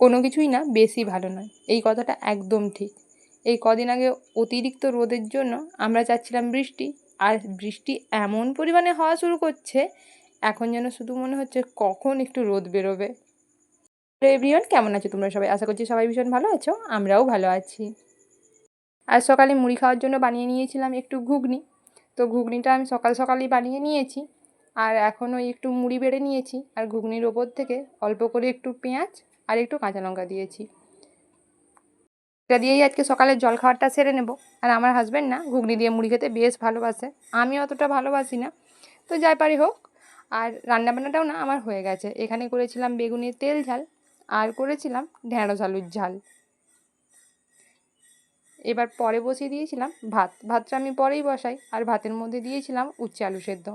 কোনো কিছুই না বেশি ভালো নয়। এই কথাটা একদম ঠিক। এই কদিন আগে অতিরিক্ত রোদের জন্য আমরা চাচ্ছিলাম বৃষ্টি, আর বৃষ্টি এমন পরিমাণে হওয়া শুরু করছে, এখন যেন শুধু মনে হচ্ছে কখন একটু রোদ বেরোবে। এভরিওয়ান কেমন আছো তোমরা সবাই? আশা করছি সবাই ভীষণ ভালো আছো, আমরাও ভালো আছি। আজ সকালে মুড়ি খাওয়ার জন্য বানিয়ে নিয়েছিলাম একটু ঘুগনি। তো ঘুগনিটা আমি সকাল সকালই বানিয়ে নিয়েছি, আর এখন ওই একটু মুড়ি বেড়ে নিয়েছি, আর ঘুগনির ওপর থেকে অল্প করে একটু পেঁয়াজ আর একটু কাঁচা লঙ্কা দিয়েছি। এটা দিয়েই আজকে সকালের জল খাবারটা সেরে নেব। আর আমার হাজব্যান্ড না, ঘুগনি দিয়ে মুড়ি খেতে বেশ ভালোবাসে। আমি অতটা ভালোবাসি না। তো যাই পারি হোক, আর রান্নাবান্নাটাও না আমার হয়ে গেছে। এখানে করেছিলাম বেগুনের তেল ঝাল, আর করেছিলাম ঢ্যাঁড়স আলুর ঝাল। এবার পরে বসিয়ে দিয়েছিলাম ভাত। ভাতটা আমি পরেই বসাই, আর ভাতের মধ্যে দিয়েছিলাম উচ্ছে আলু সেদ্ধ।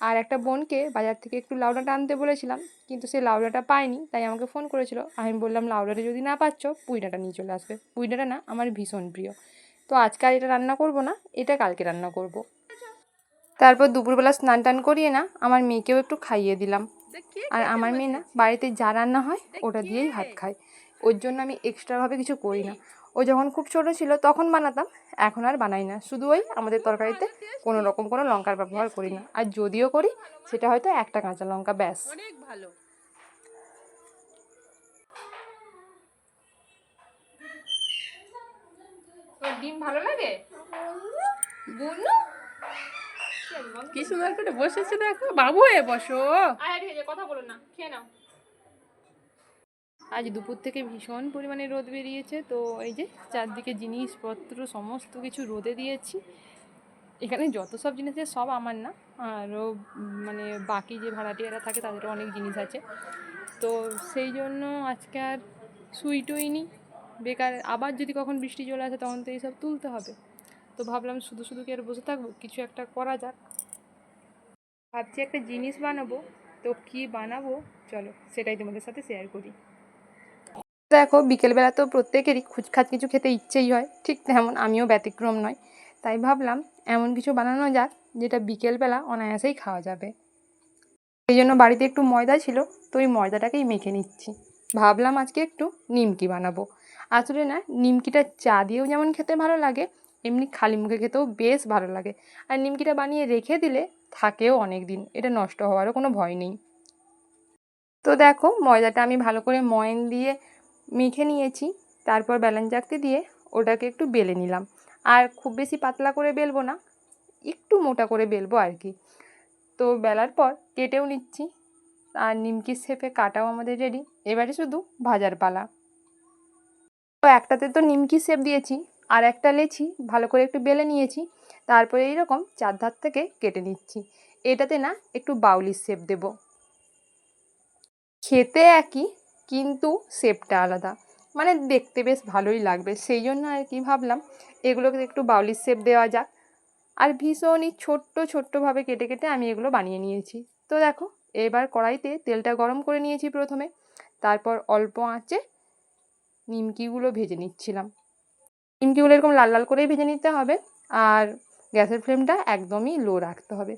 আর একটা বোনকে বাজার থেকে একটু লাউডাটা আনতে বলেছিলাম কিন্তু সে লাউডাটা পায়নি তাই আমাকে ফোন করেছিল। আমি বললাম লাউডাটা যদি না পাচ্ছ পুইডাটা নিয়ে চলে আসবে। পুইডাটা না আমার ভীষণ প্রিয়। তো আজকে আর এটা রান্না করব না এটা কালকে রান্না করব। তারপর দুপুরবেলা স্নান টান করিয়ে না আমার মেয়েকেও একটু খাইয়ে দিলাম। আর আমার মেয়ে না বাড়িতে যা রান্না হয় ওটা দিয়েই ভাত খায়। ওর জন্য আমি এক্সট্রাভাবে কিছু করি না। ও যখন খুব ছোট ছিল তখন বানাতাম এখন আর বানাই না। শুধু ওই আমাদের তরকারিতে কোনো রকম কোনো লঙ্কার ব্যবহার করি না। আর যদিও করি সেটা হয়তো একটা কাঁচা লঙ্কা ব্যাস। অনেক ভালো। ডিম ভালো লাগে? বুনু? কি সুন্দর করে বসেছে দেখো। বাবু এ বসো। ঠিক আছে কথা বলো না খেয়ে নাও। আজ দুপুর থেকে ভীষণ পরিমাণে রোদ বেরিয়েছে। তো এই যে চারদিকে জিনিসপত্র, সমস্ত কিছু রোদে দিয়েছি। এখানে যত সব জিনিস আছে সব আমার না। আরও মানে বাকি যে ভাড়াটিয়ারা থাকে তাদেরও অনেক জিনিস আছে। তো সেই জন্য আজকে আর শুই টুই নি বেকার, আবার যদি কখন বৃষ্টি চলে আসে তখন তো এইসব তুলতে হবে। তো ভাবলাম শুধু শুধু কি আর বসে থাকব? কিছু একটা করা যাক। ভাবছি একটা জিনিস বানাবো। তো কি বানাবো? চলো সেটাই তোমাদের সাথে শেয়ার করি। দেখো, বিকেলবেলা তো প্রত্যেকেরই খুচখাচ কিছু খেতে ইচ্ছেই হয়, ঠিক তেমন আমিও ব্যতিক্রম নয়। তাই ভাবলাম এমন কিছু বানানো যাক, যেটা বিকেলবেলা অনায়াসেই খাওয়া যাবে। সেই জন্য বাড়িতে একটু ময়দা ছিল, তো ওই ময়দাটাকেই মেখে নিচ্ছি। ভাবলাম আজকে একটু নিমকি বানাবো। আসলে না, নিমকিটা চা দিয়েও যেমন খেতে ভালো লাগে, এমনি খালি মুখে খেতেও বেশ ভালো লাগে। আর নিমকিটা বানিয়ে রেখে দিলে থাকেও অনেক দিন এটা নষ্ট হওয়ারও কোনো ভয় নেই। তো দেখো, ময়দাটা আমি ভালো করে ময়ন দিয়ে মেখে নিয়েছি, তারপর ব্যালেন্স চাকতি দিয়ে ওটাকে একটু বেলে নিলাম। আর খুব বেশি পাতলা করে বেলবো না, একটু মোটা করে বেলবো আর কি। তো বেলার পর কেটেও নিচ্ছি, আর নিমকির শেপে কাটাও আমাদের রেডি এবারে শুধু ভাজার পালা। তো একটাতে তো নিমকি শেপ দিয়েছি, আর একটা লেছি ভালো করে একটু বেলে নিয়েছি, তারপরে এইরকম চার ধার থেকে কেটে নিচ্ছি। এটাতে না একটু বাউলির শেপ দেব। খেতে একই কিন্তু শেপটা আলাদা। মানে দেখতে বেশ ভালোই লাগবে। সেই জন্য আর কি ভাবলাম, এগুলোকে একটু বাউলির শেপ দেওয়া যাক। আর ভীষণই ছোট্ট, ছোট্টভাবে কেটে কেটে আমি এগুলো বানিয়ে নিয়েছি। তো দেখো, এবার কড়াইতে তেলটা গরম করে নিয়েছি প্রথমে। তারপর অল্প আঁচে নিমকিগুলো ভেজে নিচ্ছিলাম। নিমকিগুলো এরকম লাল লাল করেই ভেজে নিতে হবে। আর গ্যাসের ফ্লেমটা একদমই লো রাখতে হবে।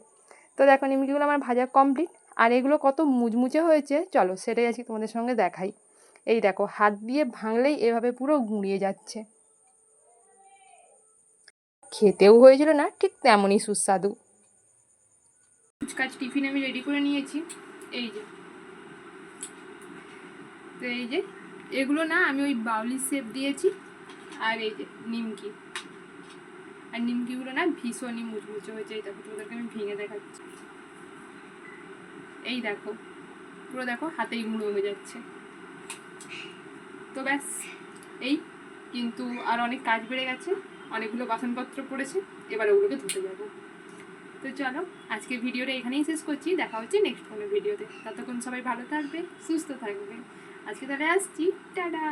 তো দেখো, নিমকিগুলো আমার ভাজা কমপ্লিট আর এগুলো কত মুচমুচে হয়েছে, চলো সেটাই আজকে তোমাদের সঙ্গে দেখাই। এই দেখো, হাত দিয়ে ভাঙলেই এভাবে পুরো গুঁড়িয়ে যাচ্ছে। খেতেও হয়েছিল না, ঠিক তেমনই সুস্বাদু। ফুচকাজ টিফিন আমি রেডি করে নিয়েছি। এই যে। তো এই যে, এগুলো না আমি ওই বাউলির শেপ দিয়েছি, আর এই যে নিমকি। আর নিমকিগুলো না ভীষণই মুচমুচে হয়েছে, এই দেখো তোমাদেরকে আমি ভেঙে দেখাচ্ছি। এই দেখো, পুরো দেখো হাতেই গুঁড়ো হয়ে যাচ্ছে। তো ব্যাস, এই কিন্তু আর অনেক কাজ বেড়ে গেছে, অনেকগুলো বাসনপত্র পড়েছে, এবার ওগুলোকে ধুতে যাব। তো চলো আজকে ভিডিওটা এখানেই শেষ করছি, দেখা হচ্ছে নেক্সট কোনো ভিডিওতে। ততক্ষণ সবাই ভালো থাকবে, সুস্থ থাকবে। আজকে তাহলে আসছি, টাটা!